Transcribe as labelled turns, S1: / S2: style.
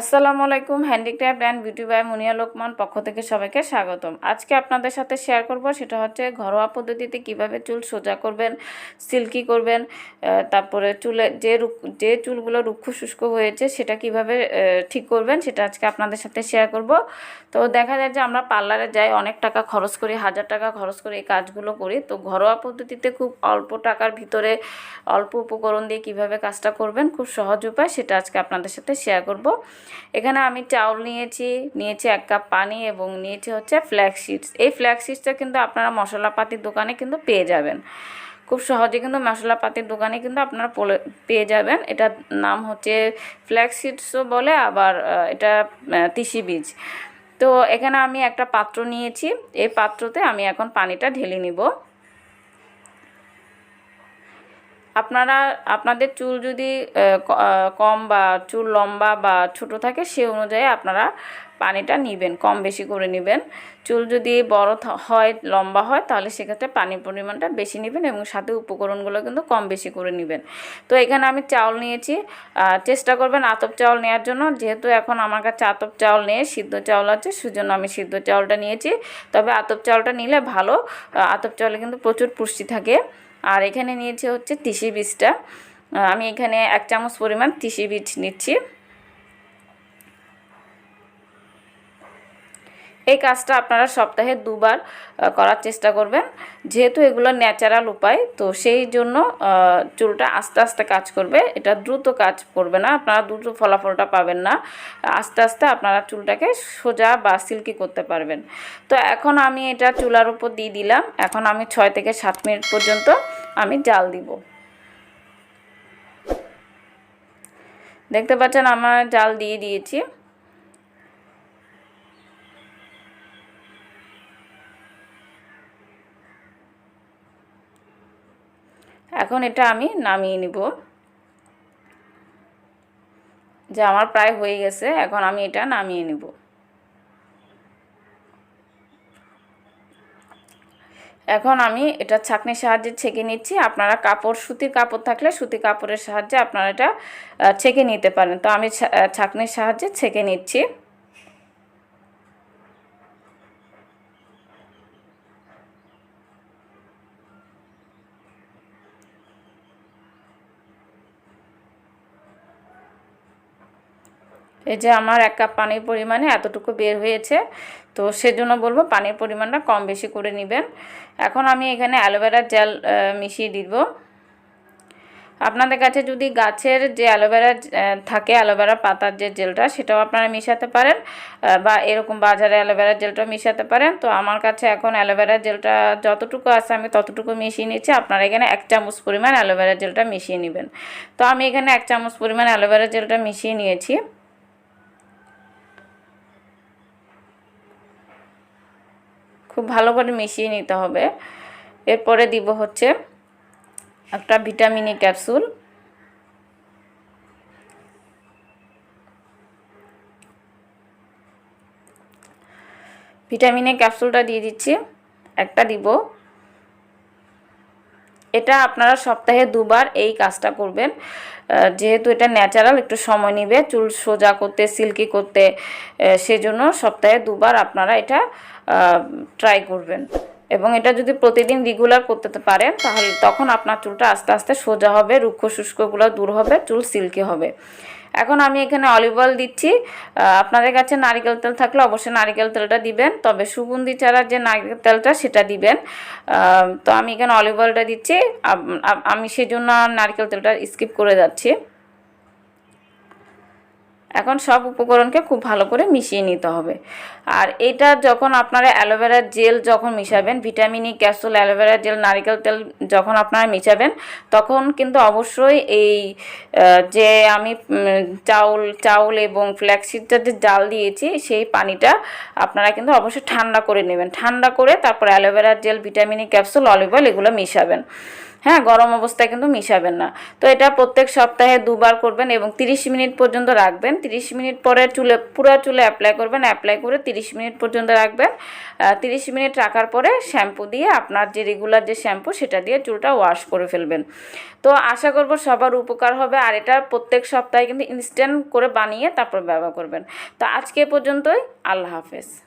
S1: আসসালামু আলাইকুম, handicraft and beauty by Munia Lokman পক্ষ থেকে সবাইকে স্বাগতম। আজকে আপনাদের সাথে শেয়ার করব, সেটা হচ্ছে ঘরোয়া পদ্ধতিতে কীভাবে চুল সোজা করবেন, সিল্কি করবেন তারপরে চুলে যে যে চুলগুলো রুক্ষ শুষ্ক হয়েছে সেটা কীভাবে ঠিক করবেন সেটা আজকে আপনাদের সাথে শেয়ার করব। তো দেখা যায় যে আমরা পার্লারে যাই, অনেক টাকা খরচ করি, হাজার টাকা খরচ করে এই কাজগুলো করি। তো ঘরোয়া পদ্ধতিতে খুব অল্প টাকার ভিতরে অল্প উপকরণ দিয়ে কীভাবে কাজটা করবেন, খুব সহজ উপায়, সেটা আজকে আপনাদের সাথে শেয়ার করব। এখানে আমি চাউল নিয়েছি নিয়েছি এক কাপ পানি এবং নিয়েছি হচ্ছে ফ্ল্যাক্স সিডস এই ফ্ল্যাক্স সিডসটা কিন্তু আপনারা মশলাপাতির দোকানে কিন্তু পেয়ে যাবেন। খুব সহজে কিন্তু মশলাপাতির দোকানে কিন্তু আপনারা পেয়ে যাবেন। এটার নাম হচ্ছে ফ্ল্যাক্স সিডসও বলে, আবার এটা তিসি বীজ। তো এখানে আমি একটা পাত্র নিয়েছি। এই পাত্রতে আমি এখন পানিটা ঢেলে নিব। আপনারা, আপনাদের চুল যদি কম বা চুল লম্বা বা ছোট থাকে, সে অনুযায়ী আপনারা পানিটা নেবেন, কম বেশি করে নেবেন। চুল যদি বড় হয়, লম্বা হয়, তাহলে সেক্ষেত্রে পানির পরিমাণটা বেশি নেবেন এবং সাথে উপকরণগুলো কিন্তু কম বেশি করে নেবেন। তো এখানে আমি চাউল নিয়েছি। চেষ্টা করবেন আতপ চাউল নেওয়ার জন্য। যেহেতু এখন আমার কাছে আতপ চাউল নেই, সিদ্ধ চাউল আছে, সেজন্য আমি সিদ্ধ চাউলটা নিয়েছি। তবে আতপ চাউলটা নিলে ভালো। আতপ চাউলে কিন্তু প্রচুর পুষ্টি থাকে। আর এখানে নিয়েছি হচ্ছে তিসি বীজটা। আমি এখানে এক চামচ পরিমাণ তিসি বীজ নিচ্ছি। এই কাজটা আপনারা সপ্তাহে দুবার করার চেষ্টা করবেন। যেহেতু এগুলো ন্যাচারাল উপায়, তো সেই জন্য চুলটা আস্তে আস্তে কাজ করবে। এটা দ্রুত কাজ করবে না, আপনারা দ্রুত ফলাফলটা পাবেন না। আস্তে আস্তে আপনারা চুলটাকে সোজা বা সিল্কি করতে পারবেন। তো এখন আমি এটা চুলার উপর দিয়ে দিলাম। এখন আমি ছয় থেকে সাত মিনিট পর্যন্ত আমি জাল দিব। দেখতে পাচ্ছেন, আমার জাল দিয়ে দিয়েছি। এখন এটা আমি নামিয়ে নিব। যে আমার প্রায় হয়ে গেছে, এখন আমি এটা নামিয়ে নিব। এখন আমি এটা ছাঁকনির সাহায্যে ছেঁকে নিচ্ছি। আপনারা কাপড়, সুতির কাপড় থাকলে সুতি কাপড়ের সাহায্যে আপনারা এটা ছেঁকে নিতে পারেন। তো আমি ছাঁকনির সাহায্যে ছেঁকে নিচ্ছি। এই যে আমার এক কাপ পানির পরিমাণে এতটুকু বের হয়েছে, তো সেজন্য বলব পানির পরিমাণটা কম বেশি করে নেবেন। এখন আমি এখানে অ্যালোভেরার জেল মিশিয়ে দিব। আপনাদের কাছে যদি গাছের যে অ্যালোভেরা থাকে অ্যালোভেরা পাতার যে জেলটা, সেটাও আপনারা মিশাতে পারেন বা এরকম বাজারে অ্যালোভেরা জেলটাও মিশাতে পারেন। তো আমার কাছে এখন অ্যালোভেরা জেলটা যতটুকু আছে আমি ততটুকু মিশিয়ে নিচ্ছি। আপনারা এখানে এক চামচ পরিমাণ অ্যালোভেরা জেলটা মিশিয়ে নেবেন। তো আমি এখানে এক চামচ পরিমাণ অ্যালোভেরা জেলটা মিশিয়ে নিয়েছি। খুব ভালো করে মিশিয়ে নিতে হবে। এরপরে দিব হচ্ছে একটা ভিটামিনি ক্যাপসুল। ভিটামিনের ক্যাপসুলটা দিয়ে দিচ্ছি, একটা দিব। এটা আপনারা সপ্তাহে দুবার এই কাজটা করবেন। যেহেতু এটা ন্যাচারাল, একটু সময় নেবে, চুল সোজা করতে, সিল্কি করতে সেজন্য সপ্তাহে দুবার আপনারা এটা ট্রাই করবেন। এবং এটা যদি প্রতিদিন রেগুলার করতে পারেন, তাহলে তখন আপনার চুলটা আস্তে আস্তে সোজা হবে, রুক্ষ শুষ্কগুলো দূর হবে, চুল সিল্কি হবে। এখন আমি এখানে অলিভ অয়েল দিচ্ছি। আপনাদের কাছে নারিকেল তেল থাকলে অবশ্যই নারিকেল তেলটা দিবেন। তবে সুগন্ধি চারার যে নারিকেল তেলটা, সেটা দিবেন। তো আমি এখানে অলিভ অয়েলটা দিচ্ছি। আম- সেজন্য নারিকেল তেলটা স্কিপ করে যাচ্ছি। এখন সব উপকরণকে খুব ভালো করে মিশিয়ে নিতে হবে। আর এটা যখন আপনারা অ্যালোভেরার জেল যখন মিশাবেন, vitamin E capsule, aloe vera gel, নারিকেল তেল যখন আপনারা মিশাবেন, তখন কিন্তু অবশ্যই এই যে আমি চাউল চাউল এবং ফ্ল্যাক্সিডটা যে জাল দিয়েছি, সেই পানিটা আপনারা কিন্তু অবশ্যই ঠান্ডা করে নেবেন। ঠান্ডা করে তারপর অ্যালোভেরার gel, vitamin E capsule, olive oil এগুলো মিশাবেন। হ্যাঁ গরম অবস্থায় কিন্তু মিশাবেন না। তো এটা প্রত্যেক সপ্তাহে দুবার করবেন এবং 30 মিনিট পর্যন্ত রাখবেন। 30 মিনিট পরে চুলে পুরো চুলে অ্যাপ্লাই করবেন। অ্যাপ্লাই করে 30 মিনিট পর্যন্ত রাখবেন। আহ, 30 মিনিট রাখার পরে শ্যাম্পু দিয়ে আপনার যে রেগুলার যে শ্যাম্পু সেটা দিয়ে চুলটা ওয়াশ করে ফেলবেন। তো আশা করব সবার উপকার হবে। আর এটা প্রত্যেক সপ্তাহে কিন্তু ইনস্ট্যান্ট করে বানিয়ে তারপর ব্যবহার করবেন। তো আজকে পর্যন্তই। আল্লাহ হাফেজ।